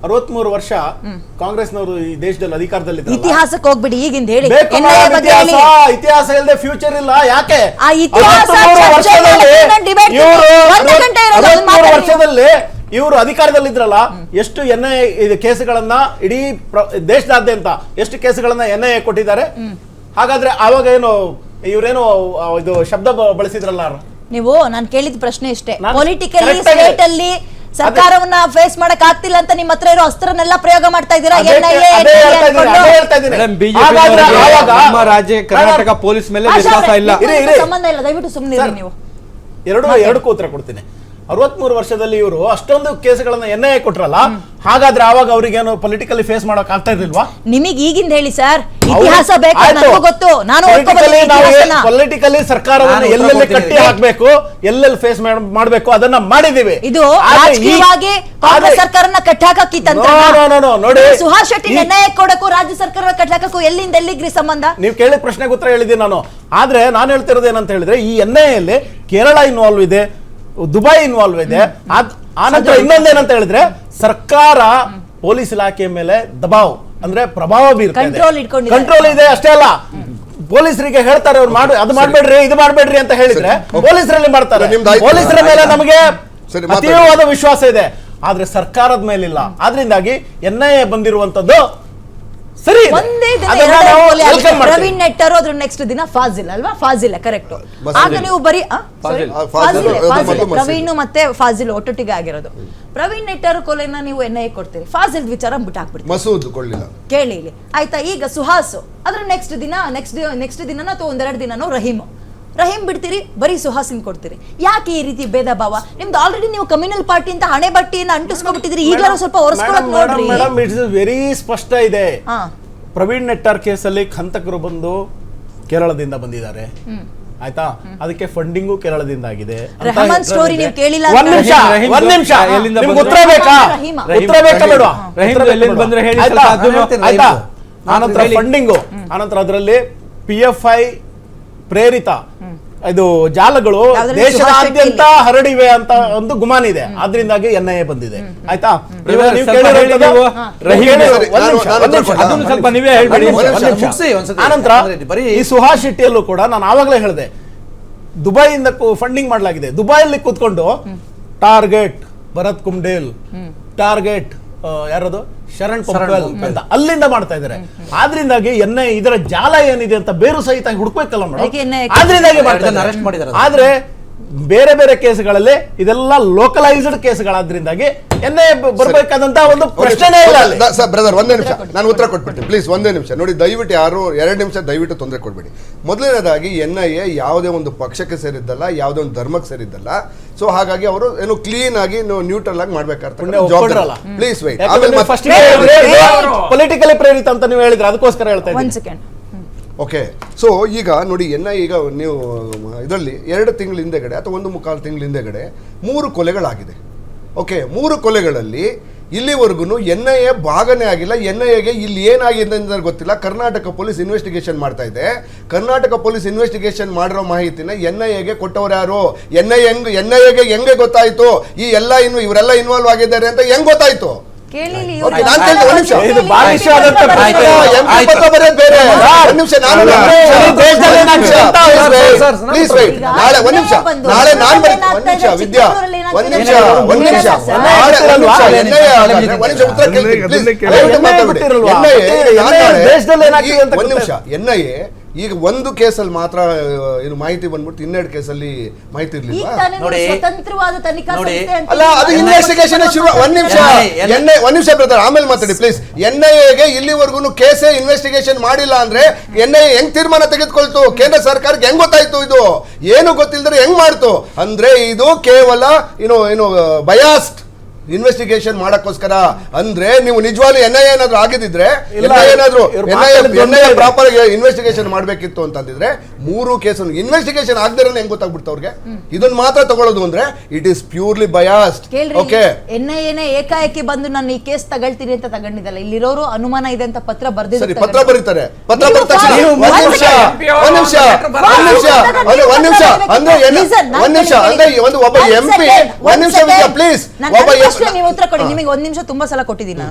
ಅರವತ್ಮೂರು ವರ್ಷ ಕಾಂಗ್ರೆಸ್ನವರು ಈ ದೇಶದಲ್ಲಿ ಅಧಿಕಾರದಲ್ಲಿ ಇತಿಹಾಸಕ್ಕೆ ಹೋಗ್ಬಿಡಿ ಈಗಿಂದ ಹೇಳಿ. ಇತಿಹಾಸ ಇಲ್ಲದೆ ಫ್ಯೂಚರ್ ಇಲ್ಲ ಯಾಕೆ? ವರ್ಷದಲ್ಲಿ ಇವರು ಅಧಿಕಾರದಲ್ಲಿದ್ರಲ್ಲ ಎಷ್ಟು ಎನ್ ಐ ಕೇಸ್ಗಳನ್ನ ಇಡೀ ದೇಶದಾದ್ಯಂತ ಎಷ್ಟು ಕೇಸುಗಳನ್ನ ಎನ್ ಐ ಎ ಕೊಟ್ಟಿದ್ದಾರೆ? ಹಾಗಾದ್ರೆ ಅವಾಗ ಏನು ಇವರೇನು ಇದು ಶಬ್ದ ಬಳಸಿದ್ರಲ್ಲ ನೀವು ನಾನು ಕೇಳಿದ ಪ್ರಶ್ನೆ ಇಷ್ಟೇ. ಪೊಲಿಟಿಕಲಿ ಸ್ಟೇಟ್ ಅಲ್ಲಿ ಸರ್ಕಾರವನ್ನ ಫೇಸ್ ಮಾಡಕ್ ಆಗ್ತಿಲ್ಲ ಅಂತ ನಿಮ್ಮ ಹತ್ರ ಇರೋ ಅಸ್ತ್ರನೆಲ್ಲ ಪ್ರಯೋಗ ಮಾಡ್ತಾ ಇದ್ದೀರಾ? ನಮ್ಮ ರಾಜ್ಯ ಕರ್ನಾಟಕ ಪೊಲೀಸ್ ಮೇಲೆ ವಿಶ್ವಾಸ ಇಲ್ಲ. ಸಂಬಂಧ ಇಲ್ಲ ದಯವಿಟ್ಟು ಸುಮ್ಮನೆ ನೀವು. ಎರಡು ಎರಡಕ್ಕೂ ಉತ್ತರ ಕೊಡ್ತೀನಿ. ಅರವತ್ಮೂರು ವರ್ಷದಲ್ಲಿ ಇವರು ಅಷ್ಟೊಂದು ಕೇಸ್ಗಳನ್ನ ಎನ್ ಐ ಎ ಕೊಟ್ರಲ್ಲ ಹಾಗಾದ್ರೆ ಅವಾಗ ಅವ್ರಿಗೇನು ಪೊಲಿಟಿಕಲಿ ಫೇಸ್ ಮಾಡೋಕ್ ಆಗ್ತಾ ಇರ್ಲಿಲ್ವಾ? ನಿಮಗೆ ಈಗಿಂದ ಹೇಳಿ ಸರ್ ಇತಿಹಾಸ ಬೇಕು? ನನಗೂ ಗೊತ್ತು. ನಾನು ಪೊಲಿಟಿಕಲಿ ಸರ್ಕಾರವನ್ನು ನಾನು ಉತ್ತರ ಎಲ್ಲೆಲ್ಲಿ ಕಟ್ಟಿ. ಹಾಕ್ಬೇಕು ಎಲ್ಲೆಲ್ಲಿ ಫೇಸ್ ಮಾಡಬೇಕು ಅದನ್ನ ಮಾಡಿದೀವಿ. ಇದು ಆದ್ರೆ ಈ- ರಾಜಕೀಯವಾಗಿ ಕಾಂಗ್ರೆಸ್ ಆದ್ರೆ- ಸರ್ಕಾರನ ಕಟ್ಟಾಕಿ ತಂತ್ರ No, no, no, no, ನೋಡಿ. ಸುಹಾಸ್ ಶೆಟ್ಟಿ ಈ- ನಿರ್ಣಯ ಕೊಡಕ್ಕೂ ರಾಜ್ಯ ಸರ್ಕಾರ ಕಟ್ಟಾಕಕ್ಕೂ ಎಲ್ಲಿಂದ ಎಲ್ಲಿಗ್ರಿ ಸಂಬಂಧ? ನೀವು ಕೇಳಿದ ಪ್ರಶ್ನೆಗೆ ಉತ್ತರ ಹೇಳಿದ್ದೀನಿ ನಾನು. ಆದ್ರೆ ನಾನು ಹೇಳ್ತಿರೋದು ಏನಂತ ಹೇಳಿದ್ರೆ ಈ ಎನ್ ಐ ಅಲ್ಲಿ ಕೇರಳ ಇನ್ವಾಲ್ವ್ ಇದೆ ದುಬೈ ಇನ್ವಾಲ್ವ್ ಇದೆ. ಆ ನಂತರ ಇನ್ನೊಂದೇನಂತ ಹೇಳಿದ್ರೆ ಸರ್ಕಾರ ಪೊಲೀಸ್ ಇಲಾಖೆ ಮೇಲೆ ದಬಾವ್ ಅಂದ್ರೆ ಪ್ರಭಾವ ಬೀರುತ್ತೆ. ಕಂಟ್ರೋಲ್ ಇದೆ ಅಷ್ಟೇ ಅಲ್ಲ. ಪೊಲೀಸರಿಗೆ ಹೇಳ್ತಾರೆ ಅವ್ರು ಮಾಡಿ ಅದು ಮಾಡ್ಬೇಡ್ರಿ ಇದು ಮಾಡ್ಬೇಡ್ರಿ ಅಂತ ಹೇಳಿದ್ರೆ ಪೊಲೀಸರಲ್ಲಿ ಮಾಡ್ತಾರೆ. ಪೊಲೀಸರ ಮೇಲೆ ನಮಗೆ ಅತೀವವಾದ ವಿಶ್ವಾಸ ಇದೆ. ಆದ್ರೆ ಸರ್ಕಾರದ ಮೇಲಿಲ್ಲ. ಆದ್ರಿಂದಾಗಿ ಎನ್ ಐ ಎ ಬಂದಿರುವಂತದ್ದು ಸರಿ ಒಂದೇ ದಿನ ಅದನ್ನ ಎರಡೇ ನಾವು ಪೋಲಿ ಆಗಿದೆ. welcome ಮಾಡ್ತೀವಿ. ಪ್ರವೀಣ್ ನೆಟ್ಟರು ಅದ್ರ ನೆಕ್ಸ್ಟ್ ದಿನ ಫಾಜಿಲ್ ಅಲ್ವಾ ಫಾಜಿಲ್ ಕರೆಕ್ಟ್ ಆಗ ನೀವು ಬರೀ ಆ? Sorry. ಫಾಜಿಲ್. ಫಾಜಿಲ್. ಫಾಜಿಲ್, ಅದು ಫಾಜಿಲ್. ಮೊದಲು ಪ್ರವೀಣ್ ಮತ್ತೆ ಫಾಜಿಲ್ ಒಟ್ಟೊಟ್ಟಿಗೆ ಆಗಿರೋದು ಪ್ರವೀಣ್ ನೆಟ್ಟರ್ ಕೊಲೆನ ನೀವು ಎನ್ ಐ ಕೊಡ್ತೀರಿ ಫಾಜಿಲ್ ವಿಚಾರ ಬಿಟ್ಟಾಕ್ಬಿಡ್ತೀರಿ ಮಸೂದ್ ಕೇಳಿ ಇಲ್ಲಿ ಆಯ್ತಾ ಈಗ ಸುಹಾಸ್ ಅದ್ರ ನೆಕ್ಸ್ಟ್ ದಿನ ನೆಕ್ಸ್ಟ್ ನೆಕ್ಸ್ಟ್ ದಿನನ ಅಥವಾ ಒಂದೆರಡು ದಿನನೋ ರಹೀಮ್ ರಹೀಮ್ ಬಿಡ್ತೀರಿ ಬರೀ ಸುಹಾಸಿನ್ ಕೊಡ್ತೀರಿ. ಯಾಕೆ ಈ ರೀತಿ ಭೇದ ಭಾವ? ನಿಮ್ದು ಆಲ್ರೆಡಿ ನೀವು ಕಮ್ಯುನಲ್ ಪಾರ್ಟಿ ಅಂತ ಹಣೆ ಬಟ್ಟಿಯನ್ನ ಅಂಟಿಸ್ಕೊಬಿಟ್ಟಿದ್ರಿ ಈಗಲೂ ಸ್ವಲ್ಪ ನೋಡ್ರಿ. ಮೇಡಮ್ ಇಟ್ಸ್ ವೆರಿ ಸ್ಪಷ್ಟ ಇದೆ. ಹಾ. ಪ್ರವೀಣ್ ನೆಟ್ಟಾರ್ ಕೇಸಲ್ಲಿ ಹಂತಕರು ಬಂದು ಕೇರಳದಿಂದ ಬಂದಿದ್ದಾರೆ. ಆಯ್ತಾ? ಅದಕ್ಕೆ ಫಂಡಿಂಗು ಕೇರಳದಿಂದ ಆಗಿದೆ ರೆಹಮಾನ್ ಇದೆ. ನೀವು ಕೇಳಿಲ್ಲ ಒಂದ್ ನಿಮಿಷ ಒಂದ್ ನಿಮಿಷ. ಎಲ್ಲಿಂದ ನಿಮ್ಗೆ ಉತ್ತರ ಬೇಕಾ? ರಹೀಮ. ಉತ್ತರ ಬೇಕಾ ಬೇಡ ರಹೀಮ್ ಎಲ್ಲಿಂದ ಬಂದ್ರೆ ಹೇಳಿ ಆಯ್ತಾ ಸ್ವಲ್ಪ ಅದನ್ನು- ಆಯ್ತಾ ರಹೀಮ್. ಆನಂತರ ಫಂಡಿಂಗು ಆನಂತರ ಅದರಲ್ಲಿ ಪಿ ಎಫ್ ಐ ಪ್ರೇರಿತ. ಇದು ಜಾಲಗಳು ದೇಶದಾದ್ಯಂತ ಹರಡಿವೆ ಅಂತ ಒಂದು ಗುಮಾನ ಇದೆ. ಆದ್ರಿಂದಾಗಿ ಎನ್ ಐ ಎ ಬಂದಿದೆ ಆಯ್ತಾ. ಆನಂತರ ಬರೀ ಈ ಸುಹಾಸ್ ಶೆಟ್ಟಿಯಲ್ಲೂ ಕೂಡ ನಾನು ಆವಾಗಲೇ ಹೇಳಿದೆ ದುಬೈಯಿಂದ ಫಂಡಿಂಗ್ ಮಾಡಲಾಗಿದೆ. ದುಬೈಯಲ್ಲಿ ಕೂತ್ಕೊಂಡು ಟಾರ್ಗೆಟ್ ಭರತ್ ಕುಮ್ಡೇಲ್ ಟಾರ್ಗೆಟ್ ಯಾರದು? ಶರಣ್ ಪೊಂಪೆಲ್ ಅಂತ ಅಲ್ಲಿಂದ ಮಾಡ್ತಾ ಇದ್ದಾರೆ. ಆದ್ರಿಂದಾಗಿ ಎನ್ ಇದರ ಜಾಲ ಏನಿದೆ ಅಂತ ಬೇರು ಸಹಿತ ಹುಡುಕ್ಬೇಕಲ್ಲ ಮೇಡಮ್ ಆದ್ರಿಂದಾಗಿ arrest ಮಾಡಿದ್ದಾರೆ. ಆದ್ರೆ ಬೇರೆ ಬೇರೆ ಕೇಸ್ಗಳಲ್ಲಿ ಇದೆಲ್ಲ ಲೋಕಲೈಸ್ಡ್ ಕೇಸ್ಗಳಾದ್ರಿಂದಾಗಿ ಎನ್ ಬರಬೇಕಾದಂತ ಬರ್ಬೇಕಾದಂತ ಒಂದು ಪ್ರಶ್ನೆನೇ ಇಲ್ಲ ಅಲ್ಲಿ. ಸರ್ ಬ್ರದರ್ ಒಂದೇ ನಿಮಿಷ. ನಾನು ಉತ್ತರ ಕೊಟ್ಬಿಡ್ತೀನಿ. ಪ್ಲೀಸ್ ಒಂದೇ ನಿಮಿಷ. ನೋಡಿ ದಯವಿಟ್ಟು ಯಾರು ಎರಡು ನಿಮಿಷ ದಯವಿಟ್ಟು ತೊಂದರೆ ಕೊಡ್ಬೇಡಿ. ಮೊದಲನೇದಾಗಿ ಎನ್ ಐ ಎ ಯಾವುದೇ ಒಂದು ಪಕ್ಷಕ್ಕೆ ಸೇರಿದ್ದಲ್ಲ ಯಾವುದೇ ಒಂದು ಧರ್ಮಕ್ಕೆ ಸೇರಿದ್ದಲ್ಲ. ಸೊ ಹಾಗಾಗಿ ಅವರು ಏನು ಕ್ಲೀನ್ ಆಗಿ ನ್ಯೂಟ್ರಲ್ ಆಗಿ. ಮಾಡ್ಬೇಕಾಗ್ತದೆ ಪ್ಲೀಸ್ ವೈಟ್ ಆಮೇಲೆ ಫಸ್ಟ್ ಪೊಲಿಟಿಕಲಿ ಪ್ರೇರಿತ ಅಂತ ನೀವು ಹೇಳಿದ್ರೆ. ಅದಕ್ಕೋಸ್ಕರ ಹೇಳ್ತಾ ಇದೀನಿ ಇದ್ದೀನಿ. ಸೆಕೆಂಡ್ ಓಕೆ ಸೊ ಈಗ ನೋಡಿ ಎನ್ ಐ ಈಗ ನೀವು ಇದರಲ್ಲಿ ಎರಡು ತಿಂಗಳ ಹಿಂದೆಗಡೆ ಅಥವಾ ಒಂದು ಮುಕ್ಕಾಲು ತಿಂಗಳ ಹಿಂದೆಗಡೆ ಮೂರು ಕೊಲೆಗಳಾಗಿದೆ. ಓಕೆ ಮೂರು ಕೊಲೆಗಳಲ್ಲಿ ಇಲ್ಲಿವರೆಗೂ ಎನ್ ಐ ಎ ಭಾಗನೇ ಆಗಿಲ್ಲ. ಎನ್ ಐ ಎಗೆ ಇಲ್ಲಿ ಏನಾಗಿದೆ ಅಂತ ಗೊತ್ತಿಲ್ಲ. ಕರ್ನಾಟಕ ಪೊಲೀಸ್ ಇನ್ವೆಸ್ಟಿಗೇಷನ್ ಮಾಡ್ತಾ ಇದೆ. ಕರ್ನಾಟಕ ಪೊಲೀಸ್ ಇನ್ವೆಸ್ಟಿಗೇಷನ್ ಮಾಡಿರೋ ಮಾಹಿತಿನ ಎನ್ ಐ ಎಗೆ ಕೊಟ್ಟವ್ರು ಯಾರು? ಎನ್ ಐ ಹೆಂಗ್ ಎನ್ ಐ ಎಗೆ ಹೆಂಗೆ ಗೊತ್ತಾಯ್ತು? ಈ ಎಲ್ಲ ಇನ್ನು ಇವರೆಲ್ಲ ಇನ್ವಾಲ್ವ್ ಆಗಿದ್ದಾರೆ ಅಂತ ಹೆಂಗ್ ಗೊತ್ತಾಯ್ತು. ನಾಳೆ ಒಂದ್ ನಿಮಿಷ. ನಾಳೆ ನಾನ್ ಬರೀ ಒಂದ್ ನಿಮಿಷ. ವಿದ್ಯಾ ಒಂದ್? ನಿಮಿಷ ಒಂದ್ ನಿಮಿಷ. ಒಂದ್ ನಿಮಿಷ ಸರ್, ಈಗ ಒಂದು ಕೇಸಲ್ಲಿ ಮಾತ್ರ ಏನು ಮಾಹಿತಿ ಬಂದ್ಬಿಟ್ಟು ಇನ್ನೆರಡು ಕೇಸಲ್ಲಿ ಮಾಹಿತಿ ನೀವು ನೋಡಿ. ಸ್ವತಂತ್ರವಾದ ತನಿಖಾ ನೋಡಿ. ಸಂಸ್ಥೆ ಅಂತ ಅಲ್ಲ ಅದು ಇನ್ವೆಸ್ಟಿಗೇಷನ್ ಶುರು ಒಂದ್ ನಿಮಿಷ NIA ಎನ್ ಐ ಒಂದ್ ನಿಮಿಷ ಬ್ರದರ್ ಆಮೇಲೆ ಮಾತಾಡಿ ಪ್ಲೀಸ್ ಎನ್ ಐ ಎಗೆ ಇಲ್ಲಿವರೆಗೂ ಕೇಸೇ ಇನ್ವೆಸ್ಟಿಗೇಷನ್ ಮಾಡಿಲ್ಲ ಅಂದ್ರೆ ಎನ್ ಐ ಹೆಂಗ್ ತೀರ್ಮಾನ ತೆಗೆದುಕೊಳ್ತು ಕೇಂದ್ರ ಸರ್ಕಾರಕ್ಕೆ ಹೆಂಗ್ ಗೊತ್ತಾಯ್ತು ಇದು ಏನು ಗೊತ್ತಿಲ್ಲದ್ರೆ ಹೆಂಗ್ ಮಾಡ್ತು ಅಂದ್ರೆ ಇದು ಕೇವಲ ಏನು ಏನು ಬಯಾಸ್ಟ್ ಇನ್ವೆಸ್ಟಿಗೇಷನ್ ಮಾಡಕ್ಕೋಸ್ಕರ ಅಂದ್ರೆ ನೀವು ನಿಜವಾಗ್ಲೂ ಎನ್ ಐ ಏನಾದ್ರು ಆಗಿದ್ರೆ ಏನಾದ್ರು ಎನ್ ಐ. ಪ್ರಾಪರ್ ಇನ್ವೆಸ್ಟಿಗೇಷನ್ ಮಾಡಬೇಕಿತ್ತು ಅಂತಂದಿದ್ರೆ ಮೂರು ಕೇಸ್ ಇನ್ವೆಸ್ಟಿಗೇಷನ್ ಆಗದಿರೋ ಹೆಂಗ್ ಗೊತ್ತಾಗ್ಬಿಡ್ತು ಅವ್ರಿಗೆ? ಇದನ್ನ ಮಾತ್ರ ತಗೊಳ್ಳೋದು ಅಂದ್ರೆ it is purely biased okay N I ಎನೇ ಏಕಾಏಕಿ ಬಂದು ನಾನು ಈ ಕೇಸ್ ತಗೊಳ್ತೀನಿ ಅಂತ ತಗೊಂಡಿದ್ದಲ್ಲ ಇಲ್ಲಿರೋರು ಅನುಮಾನ ಇದೆ ಅಂತ ಪತ್ರ ಸರಿ ಬರ್ದಿದ್ದು ಪತ್ರ ಬರೀತಾರೆ. ಪತ್ರ ಬರ್ತಾರೆ ಒಂದ್ ನಿಮಿಷ ಒಂದ್ ನಿಮಿಷ ಒಂದ್ ನಿಮಿಷ ಅಂದ್ರೆ ಒಂದ್ ನಿಮಿಷ ಅಂದ್ರೆ ಏನು ಒಂದ್ ನಿಮಿಷ ಅಂದ್ರೆ ಒಂದು ಒಬ್ಬ ಎಂ ಪಿ ಒಂದ್ ನಿಮಿಷ ಪ್ಲೀಸ್ ಒಬ್ಬ ನೀವು ಉತ್ತರ ಕೊಡಿ. ನಿಮಗೆ ಒಂದ್ ನಿಮಿಷ ತುಂಬಾ ಸಲ ಕೊಟ್ಟಿದ್ದೀನಿ ನಾನು.